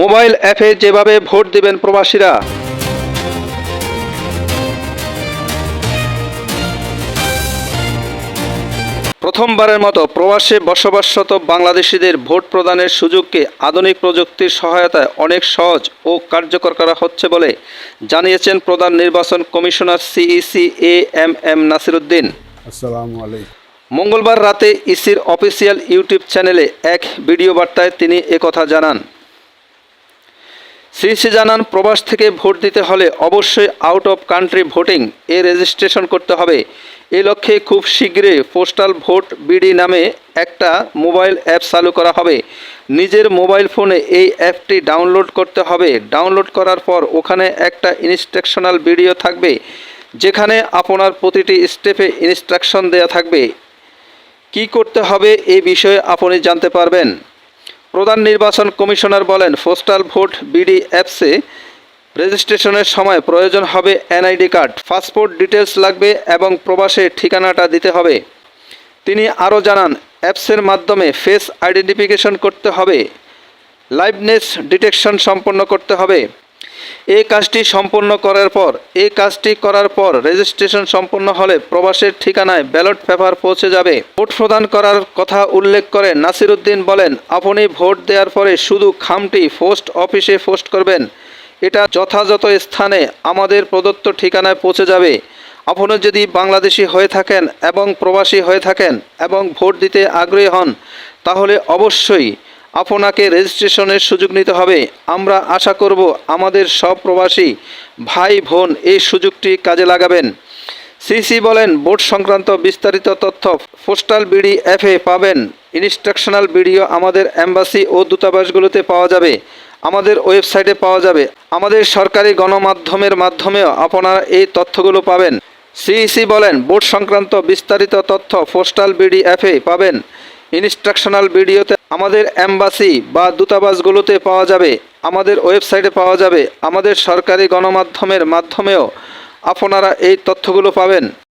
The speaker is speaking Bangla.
মোবাইল অ্যাপে যেভাবে ভোট দেবেন প্রবাসীরা। প্রথমবারের মতো প্রবাসে বসবাসরত বাংলাদেশিদের ভোট প্রদানের সুযোগকে আধুনিক প্রযুক্তির সহায়তায় অনেক সহজ ও কার্যকর করা হচ্ছে বলে জানিয়েছেন প্রধান নির্বাচন commissioner CEC A M M Nasiruddin. আসসালামু আলাইকুম। মঙ্গলবার রাতে ইসির অফিসিয়াল ইউটিউব চ্যানেলে এক ভিডিও বার্তায় তিনি একথা জানান। সিইসি জানান, প্রবাস থেকে ভোট দিতে হলে অবশ্যই আউট অফ কান্ট্রি ভোটিং এ রেজিস্ট্রেশন করতে হবে। এ লক্ষ্যে খুব শীঘ্রই পোস্টাল ভোট বিডি নামে একটা মোবাইল অ্যাপ চালু করা হবে। নিজের মোবাইল ফোনে এই অ্যাপটি ডাউনলোড করতে হবে। ডাউনলোড করার পর ওখানে একটা ইনস্ট্রাকশনাল ভিডিও থাকবে, যেখানে আপনার প্রতিটি স্টেপে ইনস্ট্রাকশন দেওয়া থাকবে। কি করতে হবে এই বিষয়ে আপনি জানতে পারবেন। প্রধান নির্বাচন কমিশনার বলেন, পোস্টাল ভোট বিডি অ্যাপসে রেজিস্ট্রেশনের সময় প্রয়োজন হবে এনআইডি কার্ড, পাসপোর্ট ডিটেলস লাগবে এবং প্রবাসে ঠিকানাটা দিতে হবে। তিনি আরও জানান, অ্যাপসের মাধ্যমে ফেস আইডেন্টিফিকেশন করতে হবে, লাইভনেস ডিটেকশন সম্পন্ন করতে হবে। এই কাজটি সম্পন্ন করার পর, এই কাজটি করার পর রেজিস্ট্রেশন সম্পন্ন হলে প্রবাসের ঠিকানায় ব্যালট পেপার পৌঁছে যাবে। ভোট প্রদান করার কথা উল্লেখ করে নাসিরুদ্দিন বলেন, আপনি ভোট দেওয়ার পরে শুধু খামটি পোস্ট অফিসে পোস্ট করবেন। এটা যথাযথ স্থানে আমাদের প্রদত্ত ঠিকানায় পৌঁছে যাবে। আপনি যদি বাংলাদেশি হয়ে থাকেন এবং প্রবাসী হয়ে থাকেন এবং ভোট দিতে আগ্রহী হন, তাহলে অবশ্যই আপনাকে রেজিস্ট্রেশনের সুযোগ নিতে হবে। আমরা আশা করব আমাদের সব প্রবাসী ভাই, বোন এই সুযোগটি কাজে লাগাবেন। সিসি বলেন ভোট সংক্রান্ত বিস্তারিত তথ্য পোস্টাল বিডি অ্যাপে পাবেন। ইনস্ট্রাকশনাল ভিডিও আমাদের অ্যাম্বাসি ও দূতাবাসগুলোতে পাওয়া যাবে। আমাদের ওয়েবসাইটে পাওয়া যাবে। আমাদের সরকারি গণমাধ্যমের মাধ্যমেও আপনারা এই তথ্যগুলো পাবেন। সিইসি বলেন ভোট সংক্রান্ত বিস্তারিত তথ্য পোস্টাল বিডি অ্যাপে পাবেন। ইনস্ট্রাকশনাল ভিডিওতে আমাদের অ্যাম্বাসি বা দূতাবাসগুলোতে পাওয়া যাবে, আমাদের ওয়েবসাইটে পাওয়া যাবে, আমাদের সরকারি গণমাধ্যমের মাধ্যমেও আপনারা এই তথ্যগুলো পাবেন।